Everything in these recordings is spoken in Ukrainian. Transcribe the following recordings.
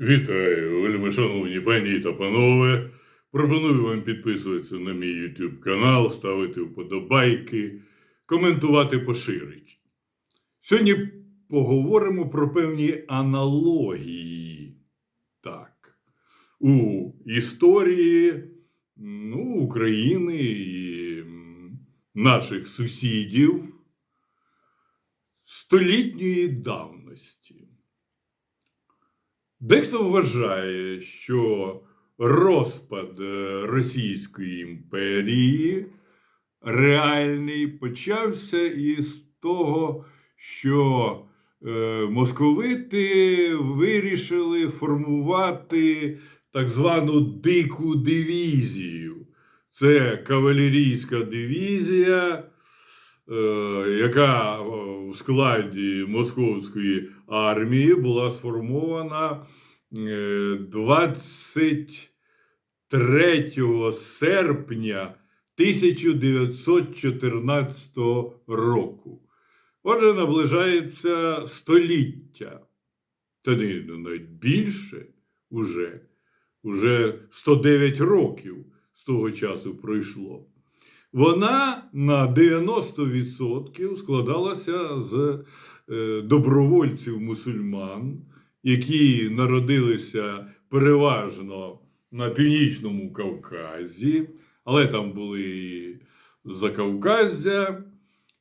Вітаю, вельми шановні пані та панове. Пропоную вам підписуватися на мій YouTube канал, ставити вподобайки, коментувати поширить. Сьогодні поговоримо про певні аналогії. Так. У історії ну, України і наших сусідів столітньої давності. Дехто вважає, що розпад е, Російської імперії реальний почався із того, що е, московити вирішили формувати так звану дику дивізію. Це кавалерійська дивізія, яка е, в складі московської армії була сформована е, 23 серпня 1914 року. Отже, наближається століття. Та не ну, навіть більше уже, уже 109 років з того часу пройшло. Вона на 90% складалася з е, добровольців мусульман, які народилися переважно на північному Кавказі, але там були і Закавказя.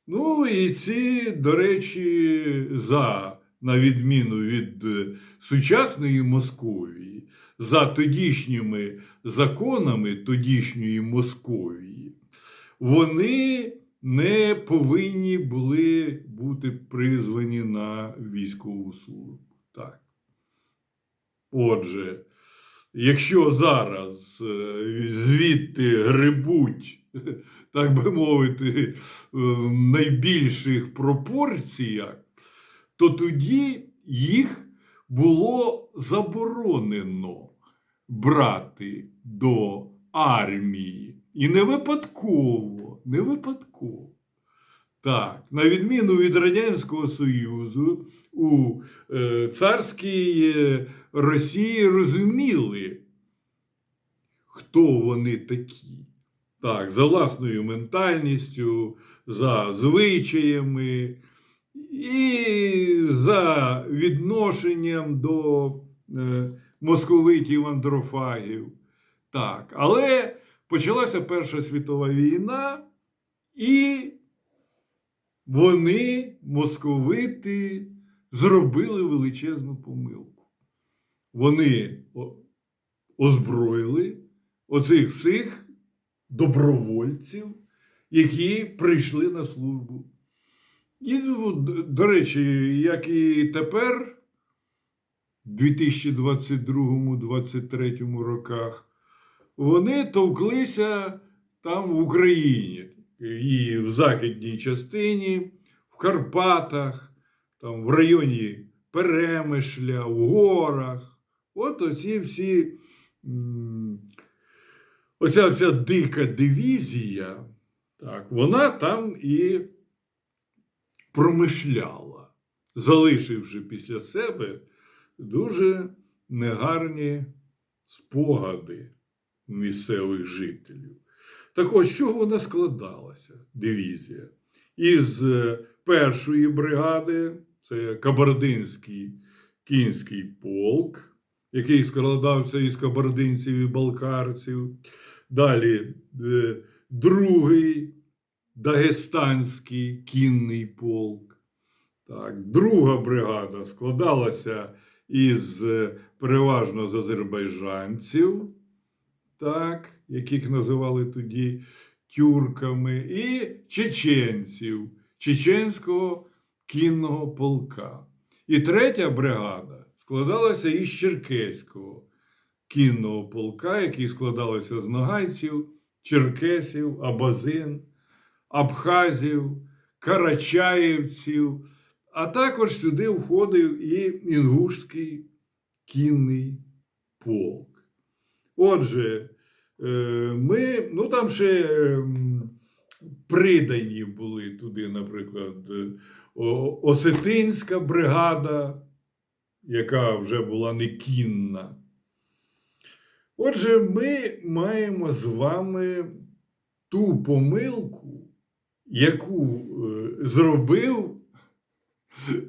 Ну і ці, до речі, за, на відміну від е, сучасної Московії, за тодішніми законами тодішньої Московії, вони не повинні були бути призвані на військову службу. Так. Отже, якщо зараз е, звідти грибуть, так би мовити, в найбільших пропорціях, то тоді їх було заборонено брати до армії. І не випадково, не випадково. Так, на відміну від Радянського Союзу, у е, царській е, Росії розуміли, хто вони такі. Так, за власною ментальністю, за звичаями і за відношенням до е, московитів андрофагів. Так, але почалася Перша світова війна, і вони, московити, зробили величезну помилку. Вони озброїли оцих всіх добровольців, які прийшли на службу. І, до речі, як і тепер, в 2022-2023 роках, вони товклися там в Україні і в західній частині, в Карпатах, там в районі Перемишля, в горах. От оці всі. Оця вся дика дивізія, так, вона там і промишляла, залишивши після себе дуже негарні спогади місцевих жителів. Так ось, чого вона складалася, дивізія? Із е, першої бригади, це Кабардинський кінський полк, який складався із кабардинців і балкарців. Далі е, другий Дагестанський кінний полк. Так, друга бригада складалася із е, переважно з азербайджанців, так, яких називали тоді тюрками, і чеченців, чеченського кінного полка. І третя бригада складалася із черкеського кінного полка, який складалися з нагайців, черкесів, абазин, абхазів, карачаївців, а також сюди входив і інгушський кінний полк. Отже, е, ми, ну там ще ем, придані були туди, наприклад, е, Осетинська бригада яка вже була не кінна. Отже, ми маємо з вами ту помилку, яку е, зробив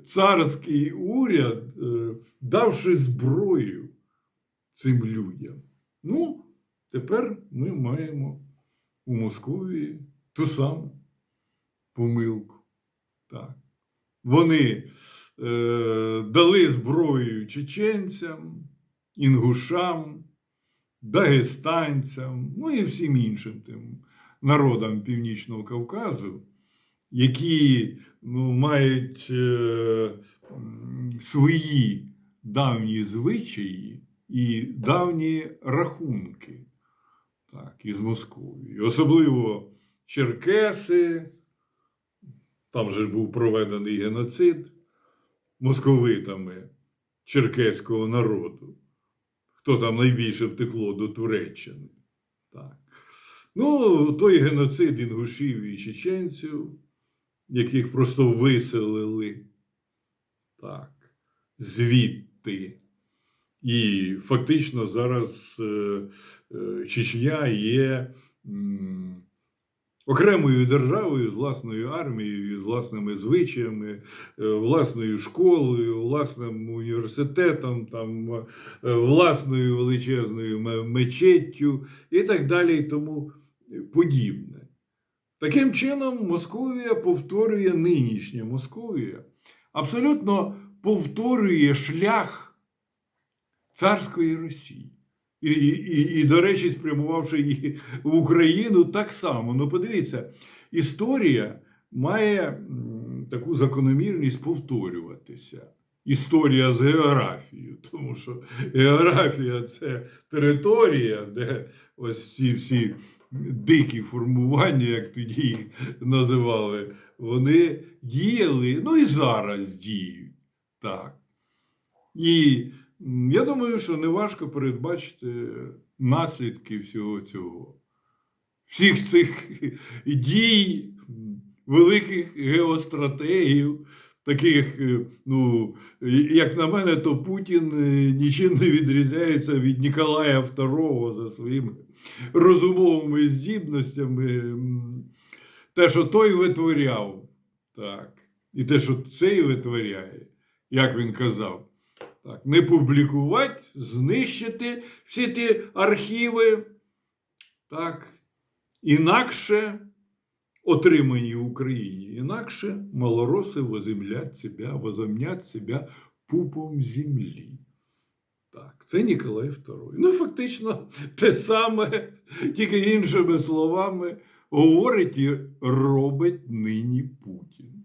царський уряд, давши зброю цим людям. Ну, тепер ми маємо у Московії ту саму помилку. Так. Вони е, дали зброю чеченцям, інгушам, дагестанцям, ну і всім іншим тим народам Північного Кавказу, які ну, мають е, свої давні звичаї і давні рахунки так, із Московії. Особливо черкеси, там же ж був проведений геноцид московитами черкеського народу. Хто там найбільше втекло до Туреччини. Так. Ну, той геноцид інгушів і чеченців, яких просто виселили так, звідти. І фактично зараз е, е, Чечня є окремою державою з власною армією, з власними звичаями, е, власною школою, власним університетом, там, власною величезною мечеттю і так далі і тому подібне. Таким чином, Московія повторює нинішня Московія, абсолютно повторює шлях царської Росії. І, і, і, до речі, спрямувавши її в Україну так само. Ну, подивіться, історія має таку закономірність повторюватися. Історія з географією, тому що географія це територія, де ось ці всі дикі формування, як тоді їх називали, вони діяли, ну і зараз діють. Так. І я думаю, що неважко передбачити наслідки всього цього. Всіх цих дій, великих геостратегів, таких, е, ну, як на мене, то Путін е, нічим не відрізняється від Ніколая II за своїми розумовими здібностями. Те, що той витворяв, так, і те, що цей витворяє, як він казав, так, не публікувати, знищити всі ті архіви, так, інакше отримані в Україні, інакше малороси воземлять себе, возомнять себе пупом землі. Так, це Ніколай II. Ну, фактично, те саме, тільки іншими словами, говорить і робить нині Путін.